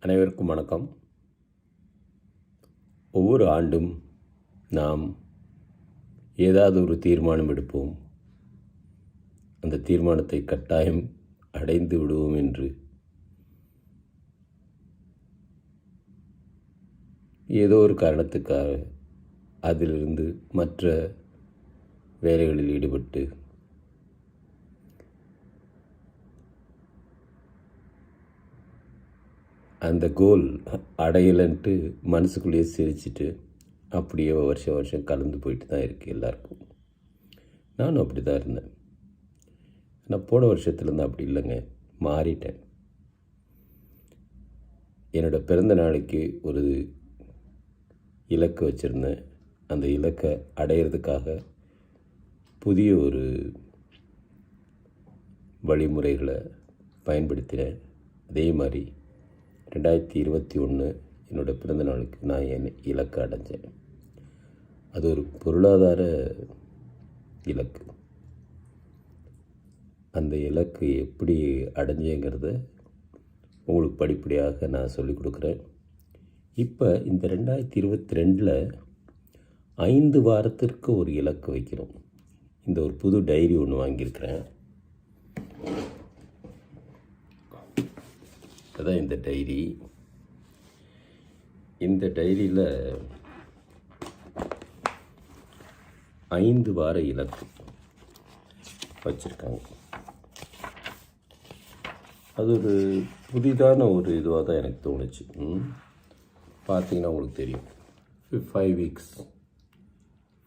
அனைவருக்கும் வணக்கம். ஒவ்வொரு ஆண்டும் நாம் ஏதாவது ஒரு தீர்மானம் எடுப்போம். அந்த தீர்மானத்தை கட்டாயம் அடைந்து விடுவோம் என்று ஏதோ ஒரு காரணத்துக்காக அதிலிருந்து மற்ற வேலைகளில் ஈடுபட்டு அந்த கோல் அடையலைன்ட்டு மனசுக்குள்ளேயே சிரிச்சிட்டு அப்படியே வருஷம் வருஷம் கலந்து போயிட்டு தான் இருக்குது எல்லாருக்கும். நானும் அப்படி தான் இருந்தேன். நான் போன வருஷத்துலேருந்து அப்படி இல்லைங்க மாறிட்டேன். என்னோடய பிறந்த நாளைக்கு ஒரு இலக்கு வச்சுருந்தேன். அந்த இலக்கை அடையிறதுக்காக புதிய ஒரு வழிமுறைகளை பயன்படுத்தினேன். அதே மாதிரி ரெண்டாயிரத்தி இருபத்தி ஒன்று என்னோடய பிறந்த நாளுக்கு நான் என் இலக்கை அடைஞ்சேன். அது ஒரு பொருளாதார இலக்கு. அந்த இலக்கு எப்படி அடைஞ்சேங்கிறத உங்களுக்கு படிப்படியாக நான் சொல்லிக் கொடுக்குறேன். இப்போ இந்த ரெண்டாயிரத்தி இருபத்தி ரெண்டில் ஐந்து வாரத்திற்கு ஒரு இலக்கு வைக்கிறோம். இந்த ஒரு புது டைரி ஒன்று வாங்கியிருக்கிறேன். அதான் இந்த டைரி? இந்த டைரியில் ஐந்து வார இலக்கு வச்சுருக்காங்க. அது ஒரு புதிதான ஒரு இதுவாக தான் எனக்கு தோணுச்சு. பார்த்தீங்கன்னா உங்களுக்கு தெரியும். Five weeks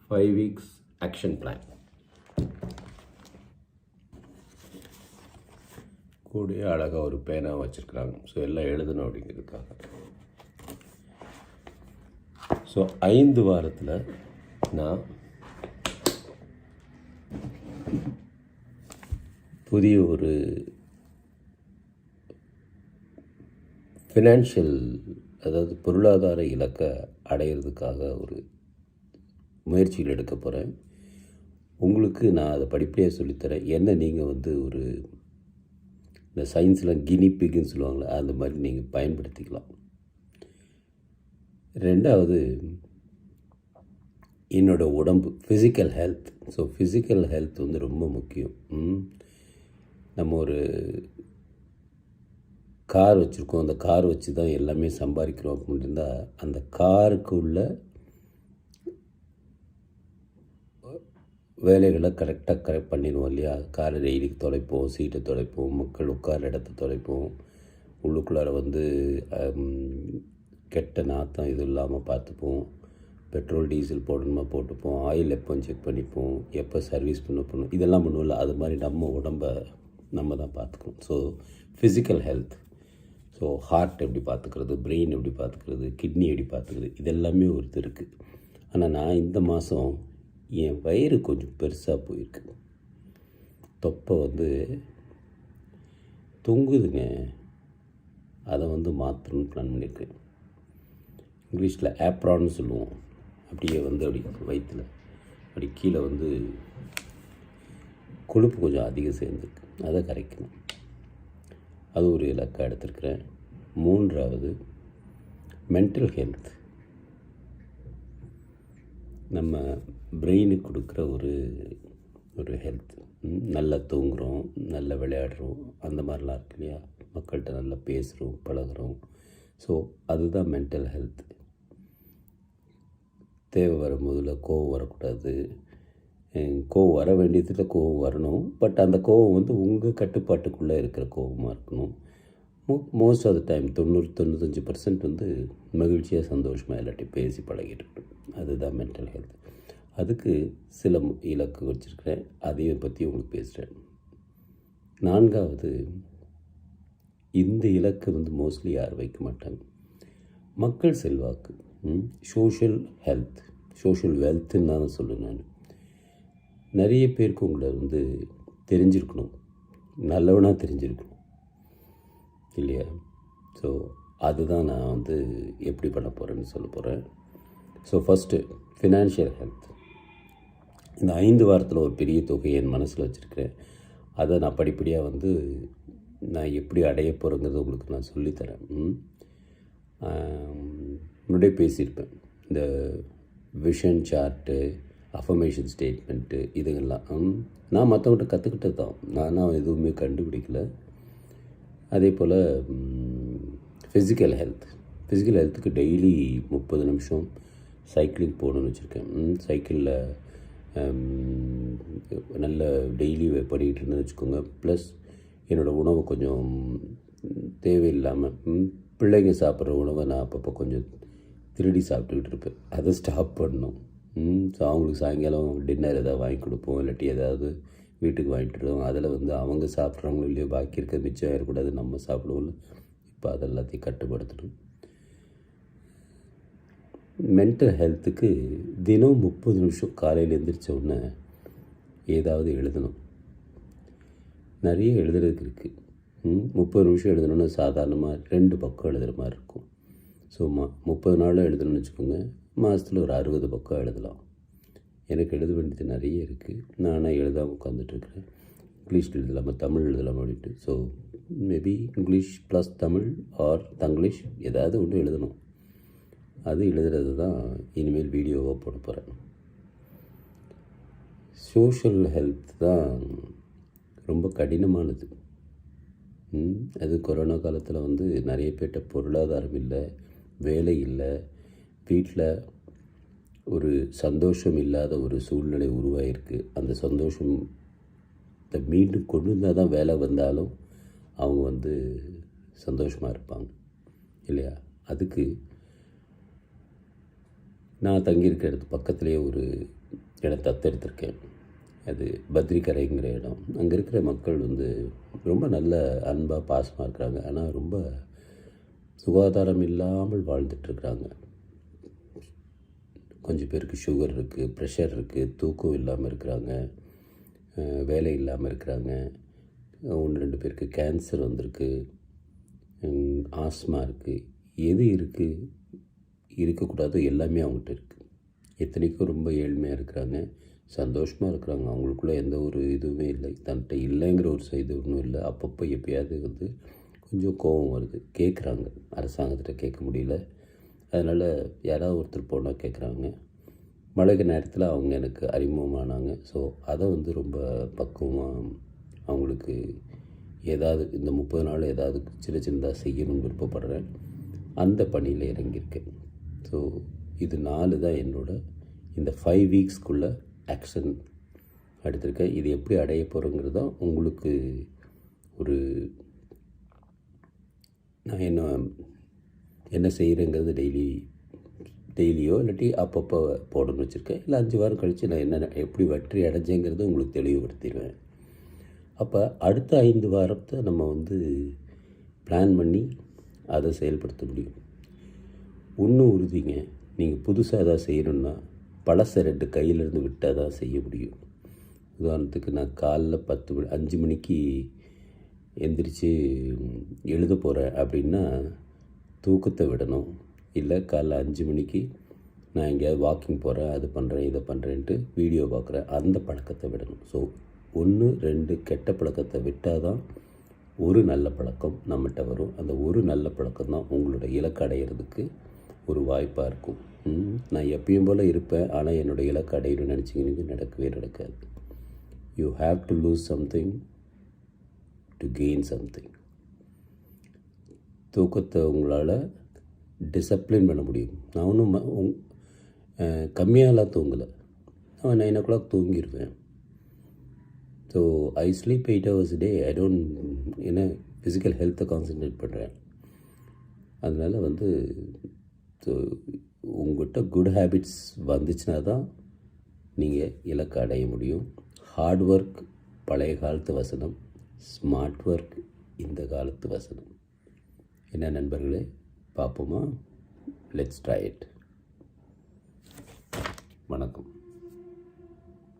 five weeks action plan கூடயே அழகாக ஒரு பேனாக வச்சுருக்குறாங்க. ஸோ எல்லாம் எழுதணும் அப்படிங்கிறதுக்காக. ஸோ ஐந்து வாரத்தில் நான் புதிய ஒரு ஃபினான்ஷியல் அதாவது பொருளாதார இலக்கை அடையிறதுக்காக ஒரு முயற்சிகள் எடுக்க போகிறேன் உங்களுக்கு நான் அதை படிப்படியாக சொல்லித்தரேன். என்ன நீங்கள் வந்து ஒரு இந்த சயின்ஸில் கினிப்பிக்குன்னு சொல்லுவாங்களே அந்த மாதிரி நீங்கள் பயன்படுத்திக்கலாம். ரெண்டாவது என்னோட உடம்பு physical health so physical health வந்து ரொம்ப முக்கியம். நம்ம ஒரு கார் வச்சுருக்கோம். அந்த கார் வச்சு தான் எல்லாமே சம்பாதிக்கிறோம் அப்படின்னு இருந்தால் அந்த காருக்கு உள்ள வேலைகளை கரெக்டாக கரெக்ட் பண்ணிடுவோம் இல்லையா? காரை டெய்லிக்கு தொலைப்போம் சீட்டை தொலைப்போம் மக்கள் உட்கார இடத்த தொலைப்போம். உள்ளுக்குள்ளார வந்து கெட்ட நாத்தம் இது இல்லாமல் பார்த்துப்போம். பெட்ரோல் டீசல் போடணுமா போட்டுப்போம். ஆயில் எப்போ செக் பண்ணிப்போம். எப்போ சர்வீஸ் பண்ண போகணும் இதெல்லாம் பண்ணுவோம்ல. அது மாதிரி நம்ம உடம்ப நம்ம தான் பார்த்துக்கணும். So physical health so heart எப்படி பார்த்துக்கிறது? பிரெயின் எப்படி பார்த்துக்கிறது? கிட்னி எப்படி பார்த்துக்கிறது? இதெல்லாமே ஒரு இது இருக்குது ஆனால் நான் இந்த மாதம் என் வயிறு கொஞ்சம் பெருசாக போயிருக்கு. தொப்பை வந்து தொங்குதுங்க. அதை வந்து மாற்றணும்னு பிளான் பண்ணியிருக்கேன். இங்கிலீஷில் ஆப்ரான்னு சொல்லுவோம். அப்படியே வந்து அப்படி வயிற்றில் அப்படி கீழே வந்து கொழுப்பு கொஞ்சம் அதிகம் சேர்ந்துருக்கு. அதை கரைக்கணும். அது ஒரு இலக்காக எடுத்திருக்கிறேன். மூன்றாவது மென்டல் ஹெல்த் நம்ம பிரெயினுக்கு கொடுக்குற ஒரு ஒரு ஹெல்த் நல்லா தூங்குகிறோம் நல்லா விளையாடுறோம் அந்த மாதிரிலாம் இருக்கு இல்லையா? மக்கள்கிட்ட நல்லா பேசுகிறோம் பழகுறோம். ஸோ அதுதான் மென்டல் ஹெல்த் தேவை வரும்போதில் கோவம் வரக்கூடாது. கோவம் வர வேண்டியதில் கோவம் வரணும். பட் அந்த கோவம் வந்து உங்கள் கட்டுப்பாட்டுக்குள்ளே இருக்கிற கோவமாக இருக்கணும். மோ மோஸ்ட் ஆஃப் த டைம் தொண்ணூறு தொண்ணூத்தஞ்சு பர்சன்ட் வந்து மகிழ்ச்சியாக சந்தோஷமாக இல்லாட்டி பேசி பழகிட்டு அதுதான் மென்டல் ஹெல்த் அதுக்கு சில இலக்கு வச்சுருக்கிறேன். அதையும் பற்றி உங்களுக்கு பேசுகிறேன் நான்காவது இந்த இலக்கு வந்து மோஸ்ட்லி யாரும் வைக்க மாட்டாங்க? மக்கள் செல்வாக்கு. சோஷியல் ஹெல்த் சோஷியல் வெல்த்துன்னு தான் சொல்லுவேன் நான். நிறைய பேருக்கு உங்களை வந்து தெரிஞ்சிருக்கணும். நல்லவனாக தெரிஞ்சிருக்கணும். இல்லையா? ஸோ அதுதான் நான் வந்து எப்படி பண்ண போகிறேன்னு சொல்ல போகிறேன் ஸோ ஃபஸ்ட்டு ஃபினான்ஷியல் ஹெல்த் இந்த ஐந்து வாரத்தில் ஒரு பெரிய தொகையை என் மனசில் வச்சுருக்கிறேன். அதை நான் படிப்படியாக வந்து நான் எப்படி அடைய போகிறேங்கிறது உங்களுக்கு நான் சொல்லித்தரேன். முன்னாடியே பேசியிருப்பேன். இந்த விஷன் சார்ட்டு அஃபர்மேஷன் ஸ்டேட்மெண்ட்டு இதுங்கெல்லாம் நான் மற்றவங்கள்ட்ட கற்றுக்கிட்டது தான் நானாக எதுவுமே கண்டுபிடிக்கல. அதே போல் ஃபிசிக்கல் ஹெல்த் ஃபிசிக்கல் ஹெல்த்துக்கு டெய்லி முப்பது நிமிஷம் சைக்கிளிங் போகணுன்னு வச்சுருக்கேன். சைக்கிளில் நல்ல டெய்லி பண்ணிக்கிட்டு இருந்தேன்னு வச்சுக்கோங்க. ப்ளஸ் என்னோடய உணவு கொஞ்சம் தேவையில்லாமல் பிள்ளைங்க சாப்பிட்ற உணவை நான் அப்பப்போ கொஞ்சம் திருடி சாப்பிட்டுக்கிட்டு இருப்பேன். அதை ஸ்டாப் பண்ணணும். ஸோ அவங்களுக்கு சாயங்காலம் டின்னர் எதாவது வாங்கி கொடுப்போம். இல்லாட்டி ஏதாவது வீட்டுக்கு வாங்கிட்டு வருவோம். அதில் வந்து அவங்க சாப்பிட்றவங்களும் இல்லையோ பாக்கி இருக்க மிச்சம் ஆகிடக்கூடாது நம்ம சாப்பிடுவோம்ல. இப்போ அதெல்லாத்தையும் கட்டுப்படுத்தணும். மென்டல் ஹெல்த்துக்கு தினம் முப்பது நிமிஷம் காலையில் எந்திரிச்ச உடனே ஏதாவது எழுதணும். நிறைய எழுதுறதுக்கு இருக்குது முப்பது நிமிஷம் எழுதணும்னா சாதாரணமாக ரெண்டு பக்கம் எழுதுகிற மாதிரி இருக்கும். ஸோ மா முப்பது நாளில் எழுதணும்னு வச்சுக்கோங்க. மாதத்தில் ஒரு அறுபது பக்கம் எழுதலாம். எனக்கு எழுத வேண்டியது நிறைய இருக்குது நானாக எழுதாமல் உட்காந்துட்ருக்கிறேன் இங்கிலீஷ் எழுதலாமா தமிழ் எழுதலாமா அப்படின்ட்டு so maybe English plus Tamil or Tanglish ஏதாவது ஒன்று எழுதணும். அது எழுதுறது தான் இனிமேல் வீடியோவாக போட போகிறேன் சோஷியல் ஹெல்த் தான் ரொம்ப கடினமானது. அது கொரோனா காலத்தில் வந்து நிறைய பேர்கிட்ட பொருளாதாரம் இல்லை வேலை இல்லை வீட்டில் ஒரு சந்தோஷம் இல்லாத ஒரு சூழ்நிலை உருவாகிருக்கு அந்த சந்தோஷம் மீண்டும் கொண்டு வந்தால் தான் வேலை வந்தாலும் அவங்க வந்து சந்தோஷமாக இருப்பாங்க. இல்லையா? அதுக்கு நான் தங்கியிருக்க இடத்து பக்கத்துலேயே ஒரு இடம் தத்தெடுத்திருக்கேன். அது பத்ரிக்கரைங்கிற இடம். அங்கே இருக்கிற மக்கள் வந்து ரொம்ப நல்ல அன்பாக பாசமாக இருக்கிறாங்க. ஆனால் ரொம்ப சுகாதாரம் இல்லாமல் வாழ்ந்துட்டுருக்குறாங்க கொஞ்சம் பேருக்கு சுகர் இருக்குது ப்ரெஷர் இருக்குது தூக்கம் இல்லாமல் இருக்கிறாங்க. வேலை இல்லாமல் இருக்கிறாங்க. ஒன்று ரெண்டு பேருக்கு கேன்சர் வந்திருக்கு. ஆஸ்மா இருக்குது எது இருக்குது இருக்கக்கூடாதோ எல்லாமே அவங்ககிட்ட இருக்குது எத்தனைக்கும் ரொம்ப ஏழ்மையாக இருக்கிறாங்க. சந்தோஷமாக இருக்கிறாங்க. அவங்களுக்குள்ள எந்த ஒரு இதுவுமே இல்லை. தன்கிட்ட இல்லைங்கிற ஒரு செய்தி ஒன்றும் இல்லை. அப்பப்போ எப்பயாவது வந்து கொஞ்சம் கோபம் வருது. கேட்குறாங்க அரசாங்கத்திட்ட கேட்க முடியல. அதனால் யாராவது ஒருத்தர் போனால் கேட்குறாங்க மழை நேரத்தில் அவங்க எனக்கு அறிமுகமானாங்க. ஸோ அதை வந்து ரொம்ப பக்குவமாக அவங்களுக்கு ஏதாவது இந்த முப்பது நாள் ஏதாவது சின்ன சின்னதாக செய்யணும்னு விருப்பப்படுறேன். அந்த பணியில் இறங்கியிருக்கேன். ஸோ இது நாலு தான் என்னோட இந்த ஃபைவ் வீக்ஸ்க்குள்ளே ஆக்ஷன் எடுத்திருக்கேன். இது எப்படி அடைய போகிறோங்கிறது தான் உங்களுக்கு ஒரு நான் என்ன என்ன செய்கிறேங்கிறது டெய்லி டெய்லியோ இல்லாட்டி அப்பப்போ போடணும்னு வச்சுருக்கேன். இல்லை அஞ்சு வாரம் கழித்து நான் என்ன எப்படி வெற்றி அடைஞ்சேங்கிறது உங்களுக்கு தெளிவுபடுத்திடுவேன். அப்போ அடுத்த ஐந்து வாரத்தை நம்ம வந்து பிளான் பண்ணி அதை செயல்படுத்த முடியும். ஒன்றும் உறுதிங்க. நீங்கள் புதுசாக எதாவது செய்யணுன்னா பழசை ரெண்டு கையிலேருந்து விட்டால் தான் செய்ய முடியும். உதாரணத்துக்கு நான் காலைல பத்து மணி அஞ்சு மணிக்கு எந்திரிச்சு எழுத போகிறேன் அப்படின்னா தூக்கத்தை விடணும். இல்லை காலைல அஞ்சு மணிக்கு நான் எங்கேயாவது வாக்கிங் போகிறேன் அது பண்ணுறேன் இதை பண்ணுறேன்ட்டு வீடியோ பார்க்குறேன் அந்த பழக்கத்தை விடணும். ஸோ ஒன்று ரெண்டு கெட்ட பழக்கத்தை விட்டால் தான் ஒரு நல்ல பழக்கம் நம்மகிட்ட வரும். அந்த ஒரு நல்ல பழக்கம் தான் உங்களோட இலக்கு அடையிறதுக்கு ஒரு வாய்ப்பாக இருக்கும். நான் எப்பயும் போல் இருப்பேன். ஆனால் என்னோடய இலக்கு அடையணும்னு நினச்சிங்கன்னு நடக்கவே நடக்காது. You have to lose something to gain something தூக்கத்தை உங்களால் டிசப்ளின் பண்ண முடியும். நான் ஒன்றும் கம்மியாகலாம் தூங்கலை. நான் நைன் ஓ கிளாக் தூங்கிடுவேன் so I sleep eight hours day I don't என்ன ஃபிசிக்கல் ஹெல்த்தை கான்சென்ட்ரேட் பண்ணுறேன் அதனால் வந்து ஸோ உங்கள்கிட்ட குட் ஹேபிட்ஸ் வந்துச்சுன்னா தான் நீங்கள் இலக்கு அடைய முடியும். ஹார்ட் ஒர்க் பழைய காலத்து வசனம். ஸ்மார்ட் ஒர்க் இந்த காலத்து வசனம். என்ன நண்பர்களே பார்ப்போமா? லெட்ஸ் ட்ரை இட் வணக்கம்.